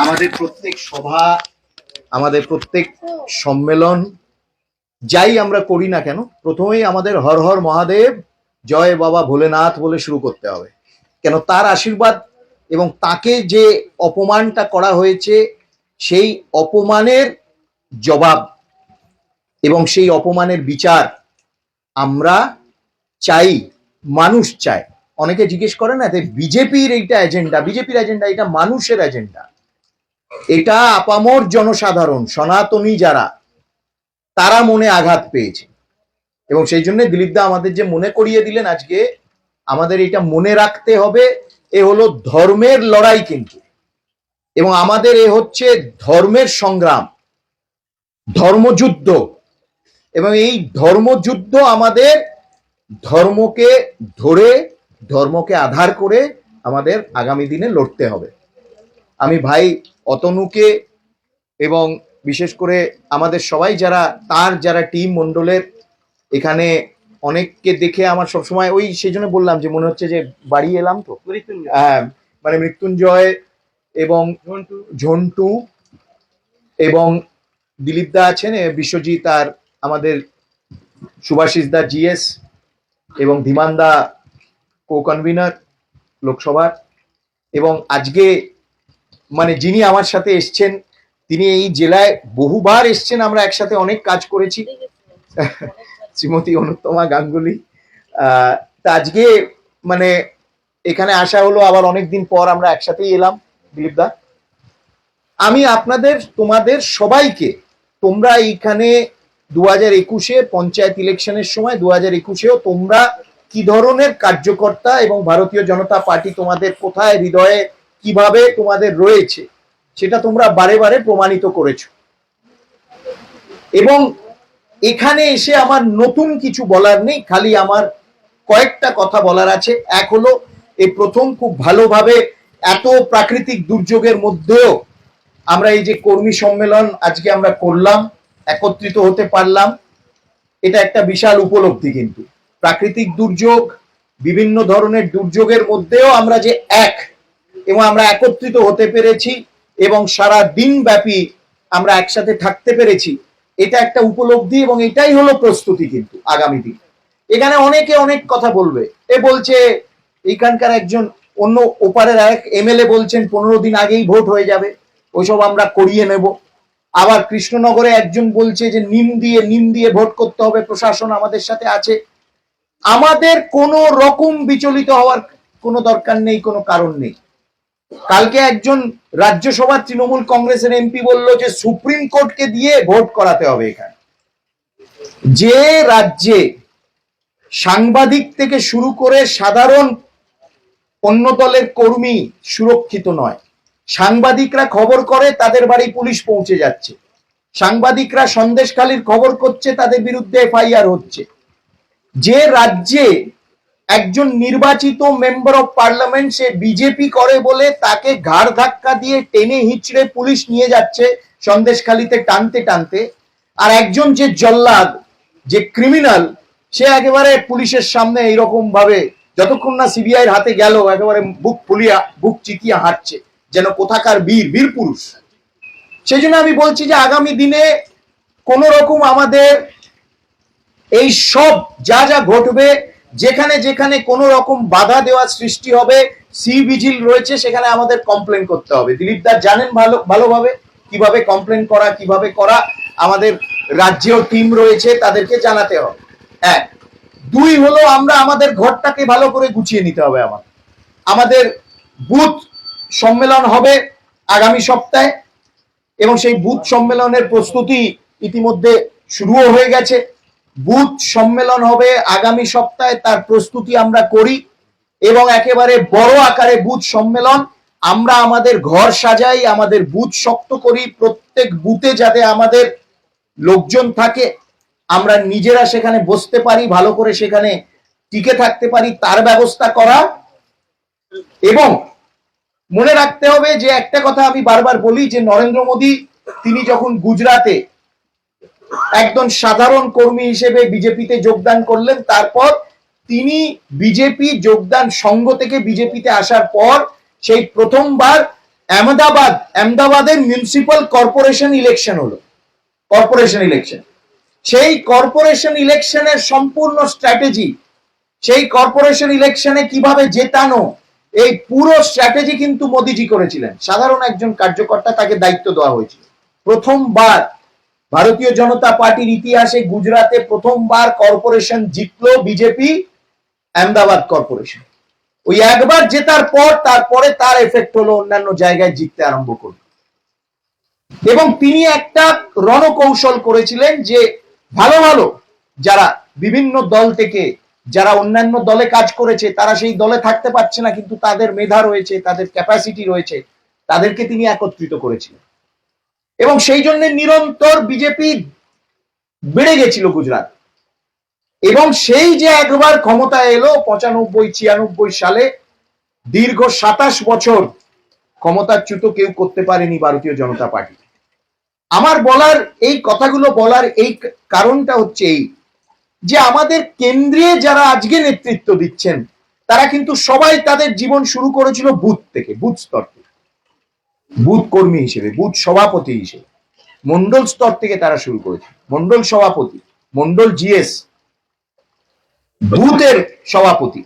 আমাদের প্রত্যেক সভা, আমাদের প্রত্যেক সম্মেলন, যাই আমরা করি না কেন, প্রথমেই আমাদের হর হর মহাদেব, জয় বাবা ভোলেনাথ বলে শুরু করতে হবে। কেন তার আশীর্বাদ এবং তাকে যে অপমানটা করা হয়েছে, সেই অপমানের জবাব এবং সেই অপমানের বিচার আমরা চাই, মানুষ চায়। অনেকে জিজ্ঞেস করে না বিজেপির এইটা এজেন্ডা বিজেপির এজেন্ডা এটা মানুষের এজেন্ডা এটা আপামর জনসাধারণ, সনাতনী যারা, তারা মনে আঘাত পেয়েছে। এবং সেই জন্য দিলীপ দা আমাদের যে মনে করিয়ে দিলেন আজকে, আমাদের এটা মনে রাখতে হবে, এ হলো ধর্মের লড়াই কিন্তু। এবং আমাদের এ হচ্ছে ধর্মের সংগ্রাম, ধর্মযুদ্ধ। এবং এই ধর্মযুদ্ধ আমাদের ধর্মকে ধরে, ধর্মকে আধার করে আমাদের আগামী দিনে লড়তে হবে। আমি ভাই অতনুকে এবং বিশেষ করে আমাদের সবাই যারা তার যারা টিম মণ্ডলের এখানে অনেককে দেখে আমার সবসময় ওই সেই জন্য বললাম যে মনে হচ্ছে যে বাড়ি এলাম তো। হ্যাঁ মানে মৃত্যুঞ্জয় এবং ঝন্টু। এবং দিলীপ দা আছেন বিশ্বজিৎ আর আমাদের সুভাষিস দা জিএস এবং ধীমান দা কো কনভিনার লোকসভার। এবং আজকে মানে যিনি আমার সাথে এসছেন, তিনি এই জেলায় বহুবার এসছেন, আমরা একসাথে অনেক কাজ করেছি। শ্রীমতী অনুত্তমা গাঙ্গুলি। তা আজকে মানে এখানে আসা হলো, আবার অনেকদিন পর আমরা একসাথেই এলাম, দিলীপ দা। আমি আপনাদের, তোমাদের সবাইকে, তোমরা এইখানে দু হাজার একুশে পঞ্চায়েত ইলেকশনের সময় দু হাজার একুশেও তোমরা কি ধরনের কার্যকর্তা এবং ভারতীয় জনতা পার্টি তোমাদের কোথায়, হৃদয়ে কীভাবে তোমাদের রয়েছে, সেটা তোমরা বারে বারে প্রমাণিত করেছ। এবং এখানে এসে আমার নতুন কিছু বলার নেই, খালি আমার কয়েকটা কথা বলার আছে। এক হলো, এই প্রথম খুব ভালোভাবে এত প্রাকৃতিক দুর্যোগের মধ্যেও আমরা এই যে কর্মী সম্মেলন আজকে আমরা করলাম, একত্রিত হতে পারলাম, এটা একটা বিশাল উপলব্ধি কিন্তু। প্রাকৃতিক দুর্যোগ, বিভিন্ন ধরনের দুর্যোগের মধ্যেও আমরা যে এক এবং আমরা একত্রিত হতে পেরেছি এবং সারা দিন ব্যাপী আমরা একসাথে থাকতে পেরেছি। এটা একটা উপলব্ধি এবং এটাই হলো প্রস্তুতি কিন্তু আগামী দিন। এখানে অনেকে অনেক কথা বলবে। এ বলছে, এইখানকার একজন অন্য ওপারের এক এমএলএ বলছেন, পনেরো দিন আগেই ভোট হয়ে যাবে, ওইসব আমরা করিয়ে নেব। আবার কৃষ্ণনগরে একজন বলছে যে, নিম দিয়ে নিম দিয়ে ভোট করতে হবে, প্রশাসন আমাদের সাথে আছে। আমাদের কোনো রকম বিচলিত হওয়ার কোনো দরকার নেই, কোনো কারণ নেই। কালকে একজন রাজ্যসভার তৃণমূল কংগ্রেসের এমপি বলল যে সুপ্রিম কোর্টকে দিয়ে ভোট করাতে হবে এখানে। যে রাজ্যে সাংবাদিক থেকে শুরু করে সাধারণ অন্য দলের কর্মী সুরক্ষিত নয়, সাংবাদিকরা খবর করে তাদের বাড়ি পুলিশ পৌঁছে যাচ্ছে, সাংবাদিকরা সন্দেশখালির খবর করছে তাদের বিরুদ্ধে এফআইআর হচ্ছে। যে রাজ্যে একজন নির্বাচিত মেম্বার অফ পার্লামেন্ট সে বিজেপি করে বলে তাকে ঘাড় ধাক্কা দিয়ে টেনে হিচড়ে পুলিশ নিয়ে যাচ্ছে সন্দেশখালিতে টানতে টানতে। আর একজন যে জল্লাদ, যে ক্রিমিনাল সে একেবারে পুলিশের সামনে এইরকম ভাবে যতক্ষণ না সিবিআই হাতে গেল, একেবারে বুক ফুলিয়া, বুক চিতিয়ে হাঁটছে, যেন কোথাকার বীর বীর পুরুষ। সেই জন্য আমি বলছি যে আগামী দিনে কোন রকম আমাদের এই সব যা যা ঘটবে যেখানে যেখানে কোনো রকম বাধা দেওয়ার সৃষ্টি হবে সি ভিজিল রয়েছে, সেখানে আমাদের কমপ্লেন করতে হবে। দিলীপ দা জানেন ভালো, ভালোভাবে কীভাবে কমপ্লেন করা, কীভাবে করা, আমাদের রাজ্যেও টিম রয়েছে, তাদেরকে জানাতে হবে। এক। দুই হলো আমরা আমাদের ঘরটাকে ভালো করে গুছিয়ে নিতে হবে আমার আমাদের বুথ সম্মেলন হবে আগামী সপ্তাহে এবং সেই বুথ সম্মেলনের প্রস্তুতি ইতিমধ্যে শুরুও হয়ে গেছে। বুথ সম্মেলন হবে। আগামী সপ্তাহে তার প্রস্তুতি আমরা করি এবং একেবারে বড় আকারে বুথ সম্মেলন। আমরা আমাদের ঘর সাজাই, আমাদের বুথ শক্ত করি। প্রত্যেক বুথে যাতে আমাদের লোকজন থাকে, আমরা নিজেরা সেখানে বসতে পারি, ভালো করে সেখানে টিকে থাকতে পারি, তার ব্যবস্থা করা। এবং মনে রাখতে হবে যে একটা কথা আমি বারবার বলি, যে নরেন্দ্র মোদী, তিনি যখন গুজরাটে একজন সাধারণ কর্মী হিসেবে বিজেপিতে যোগদান করলেন। তারপর তিনি বিজেপি যোগদান সংঘ থেকে বিজেপিতে আসার পর সেই প্রথমবার আহমেদাবাদ, আহমেদাবাদের মিউনিসিপাল কর্পোরেশন ইলেকশন হলো। কর্পোরেশন ইলেকশন সেই কর্পোরেশন ইলেকশনের সম্পূর্ণ স্ট্র্যাটেজি সেই কর্পোরেশন ইলেকশনে কীভাবে জেতানো, এই পুরো স্ট্র্যাটেজি কিন্তু মোদিজি করেছিলেন। সাধারণ একজন কার্যকর্তা তাকে দায়িত্ব দেওয়া হয়েছিল। প্রথমবার ভারতীয় জনতা পার্টির ইতিহাসে গুজরাটে প্রথমবার কর্পোরেশন জিতলো বিজেপি আহমেদাবাদ কর্পোরেশন। ওই একবার জেতার পর তারপরে তার এফেক্ট হলো অন্যান্য জায়গায় জিততে আরম্ভ করল। এবং তিনি একটা রণকৌশল করেছিলেন যে ভালো ভালো যারা বিভিন্ন দল থেকে, যারা অন্যান্য দলে কাজ করেছে, তারা সেই দলে থাকতে পারছে না, কিন্তু তাদের মেধা রয়েছে, তাদের ক্যাপাসিটি রয়েছে, তাদেরকে তিনি একত্রিত করেছিলেন। এবং সেই জন্য নিরন্তর বিজেপি বেড়ে গেছিল গুজরাট। এবং সেই যে একবার ক্ষমতা এলো পঁচানব্বই, ছিয়ানব্বই সালে, দীর্ঘ সাতাশ বছর ক্ষমতাচ্যুত কেউ করতে পারেনি ভারতীয় জনতা পার্টি। আমার বলার, এই কথাগুলো বলার এই কারণটা হচ্ছে এই যে আমাদের কেন্দ্রে যারা আজকে নেতৃত্ব দিচ্ছেন, তারা কিন্তু সবাই তাদের জীবন শুরু করেছিল বুথ থেকে, বুথ স্তর থেকে। বুথ কর্মী হিসেবে, বুথ সভাপতি হিসেবে। মন্ডল স্তর থেকে তারা শুরু করেছে। মন্ডল সভাপতি, মন্ডল জিএস, বুথের সভাপতি।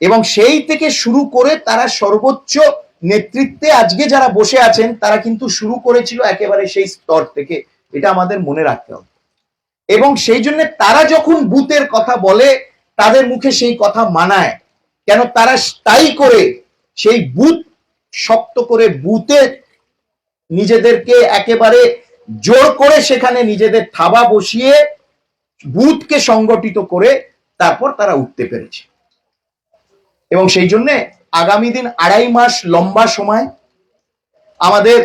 এবং সেই থেকে শুরু করে তারা সর্বোচ্চ নেতৃত্বে আজকে যারা বসে আছেন, তারা কিন্তু শুরু করেছিল একেবারে সেই স্তর থেকে। এটা আমাদের মনে রাখতে হবে। এবং সেই জন্য তারা যখন বুথের কথা বলে, তাদের মুখে সেই কথা মানায়। কেন তারা তাই করে সেই বুথ শক্ত করে বুথে নিজেদেরকে একেবারে জোর করে সেখানে নিজেদের থাবা বসিয়ে বুথকে সংগঠিত করে তারপর তারা উঠতে পেরেছে। এবং সেই জন্য আগামী দিন আড়াই মাস লম্বা সময় আমাদের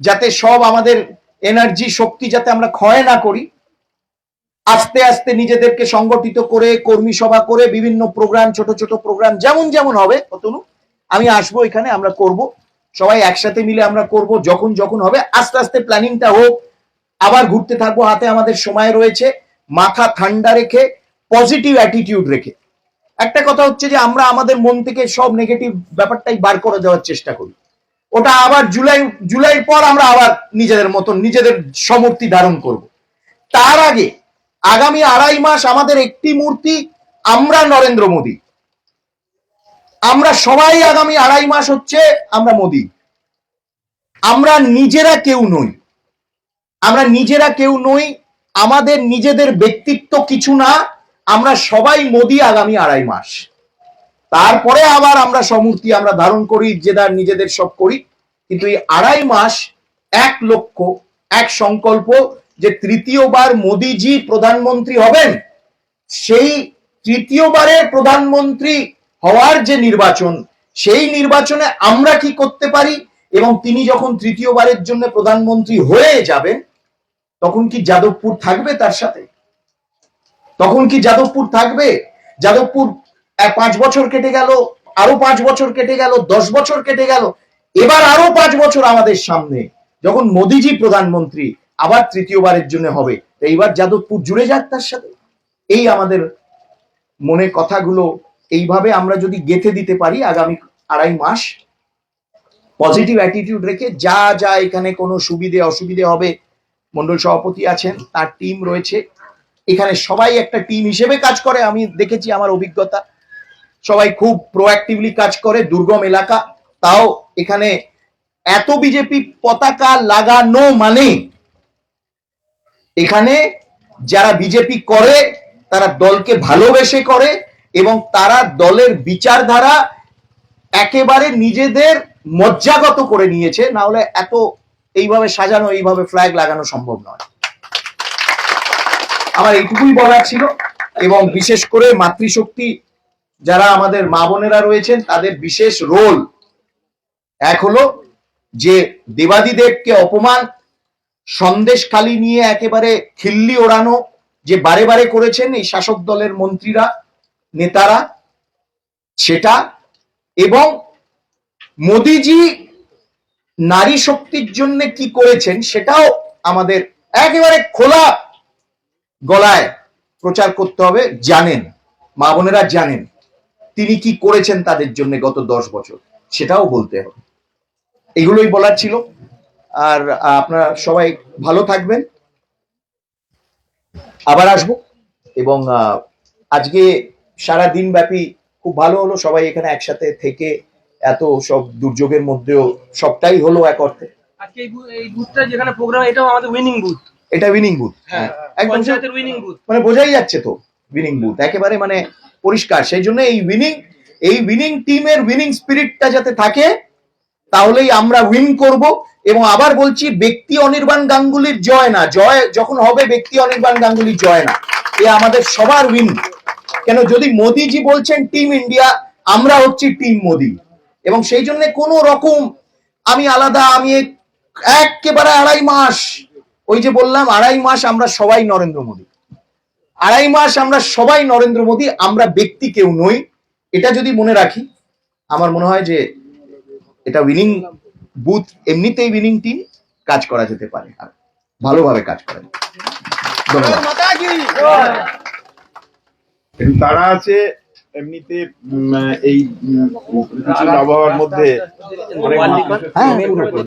যাতে সব আমাদের এনার্জি, শক্তি যাতে আমরা ক্ষয় না করি, আস্তে আস্তে নিজেদেরকে সংগঠিত করে, কর্মী সভা করে, বিভিন্ন প্রোগ্রাম, ছোট ছোট প্রোগ্রাম যেমন যেমন হবে অতনু আমি আসব এখানে, আমরা করব। সবাই একসাথে মিলে আমরা করব, যখন যখন হবে। আস্তে আস্তে প্ল্যানিংটা হোক। আবার ঘুরতে থাকব, হাতে আমাদের সময় রয়েছে। মাথা ঠান্ডা রেখে, পজিটিভ অ্যাটিটিউড রেখে। একটা কথা হচ্ছে যে, আমরা আমাদের মন থেকে সব নেগেটিভ ব্যাপারটাই বার করে দেওয়ার চেষ্টা করি। ওটা আবার জুলাই, জুলাইয়ের পর আমরা আবার নিজেদের মতন, নিজেদের সমূর্তি ধারণ করব। তার আগে আগামী আড়াই মাস আমাদের একটি মূর্তি, আমরা নরেন্দ্র মোদী। আমরা সবাই আগামী আড়াই মাস হচ্ছে আমরা মোদী। আমরা নিজেরা কেউ নই। আমরা নিজেরা কেউ নই, আমাদের নিজেদের ব্যক্তিত্ব কিছু না, আমরা সবাই মোদী আগামী আড়াই মাস। তারপরে আবার আমরা সমূর্তি, আমরা ধারণ করি জেদার নিজেদের সব করি। কিন্তু এই আড়াই মাস এক লক্ষ্য এক সংকল্প যে তৃতীয়বার মোদিজি প্রধানমন্ত্রী হবেন, সেই তৃতীয়বারের প্রধানমন্ত্রী হওয়ার যে নির্বাচন, সেই নির্বাচনে আমরা কি করতে পারি? এবং তিনি যখন তৃতীয়বারের জন্য প্রধানমন্ত্রী হয়ে যাবেন, তখন কি যাদবপুর থাকবে তার সাথে? তখন কি যাদবপুর থাকবে? যাদবপুর পাঁচ বছর কেটে গেল, আরও পাঁচ বছর কেটে গেল, দশ বছর কেটে গেল, এবার আরও পাঁচ বছর আমাদের সামনে, যখন মোদিজি প্রধানমন্ত্রী আবার তৃতীয়বারের জন্য হবে এইবার যাদবপুর জুড়ে যাক তার সাথে। এই আমাদের মনে কথাগুলো এইভাবে আমরা যদি গেথে দিতে পারি আগামী আড়াই মাস পজিটিভ অ্যাটিটিউড রেখে যা যা এখানে কোনো সুবিধে, অসুবিধে হবে, মন্ডল সভাপতি আছেন, তার টিম রয়েছে। এখানে সবাই একটা টিম হিসেবে কাজ করে, আমি দেখেছি আমার অভিজ্ঞতা। সবাই খুব প্রোঅ্যাক্টিভলি কাজ করে, দুর্গম এলাকা। তাও এখানে এত বিজেপি পতাকা লাগানো মানে এখানে যারা বিজেপি করে, তারা দলকে ভালোবেসে করে এবং তারা দলের বিচারধারা একেবারে নিজেদের মজ্জাগত করে নিয়েছে, না হলে এত এইভাবে সাজানো, এইভাবে ফ্ল্যাগ লাগানো সম্ভব নয়। আমার এইটুকুই বলার ছিল, এবং বিশেষ করে মাতৃশক্তি যারা আমাদের মা বোনেরা রয়েছেন, তাদের বিশেষ রোল এক হলো যে দেবাদিদেবকে অপমান, সন্দেশ খালি নিয়ে একেবারে খিল্লি ওড়ানো যে বারে বারে করেছেন এই শাসক দলের মন্ত্রীরা নেতারা, সেটা এবং মোদিজি নারী শক্তির জন্য কি করেছেন সেটাও আমাদের একেবারে খোলা গলায় প্রচার করতে হবে, জানেন, মা বোনেরা জানেন তিনি কি করেছেন তাদের জন্য গত দশ বছর, সেটাও বলতে হবে। এগুলোই বলার ছিল। আর আপনারা সবাই ভালো থাকবেন। আবার আসব এবং আজকে সারা দিন ব্যাপী খুব ভালো হলো সবাই এখানে একসাথে থেকে এত সব দুর্যোগের মধ্যেও সবটাই হলো এক অর্থে। আজকে এই বুথটা যেখানে প্রোগ্রাম এটাও আমাদের উইনিং বুথ এটা উইনিং বুথ হ্যাঁ একদম উইনিং বুথ মানে বোঝাই যাচ্ছে তো উইনিং বুথ একেবারে মানে পরিষ্কার। সেই জন্য এই উইনিং এই উইনিং টিমের উইনিং স্পিরিটটা যাতে থাকে তাহলেই আমরা উইন করব। এবং আবার বলছি ব্যক্তি অনির্বাণ গাঙ্গুলির জয় না। জয় যখন হবে ব্যক্তি অনির্বাণ গাঙ্গুলির জয় না। এ আমাদের সবার উইন কেন? যদি মোদিজি বলছেন টিম ইন্ডিয়া আমরা হচ্ছি টিম মোদি। এবং সেই জন্য কোনো রকম আমি আলাদা, আমি এক- একেবারে আড়াই মাস, ওই যে বললাম, আড়াই মাস আমরা সবাই নরেন্দ্র মোদী। আড়াই মাস আমরা সবাই নরেন্দ্র মোদী, আমরা ব্যক্তি কেউ নই। এটা যদি মনে রাখি, আমার মনে হয় যে এটা উইনিং বুথ এমনিতেই উইনিং টিম কাজ করা যেতে পারে। ভালোভাবে কাজ করা ধন্যবাদ। তারা আছে এমনিতে এই আবহাওয়ার মধ্যে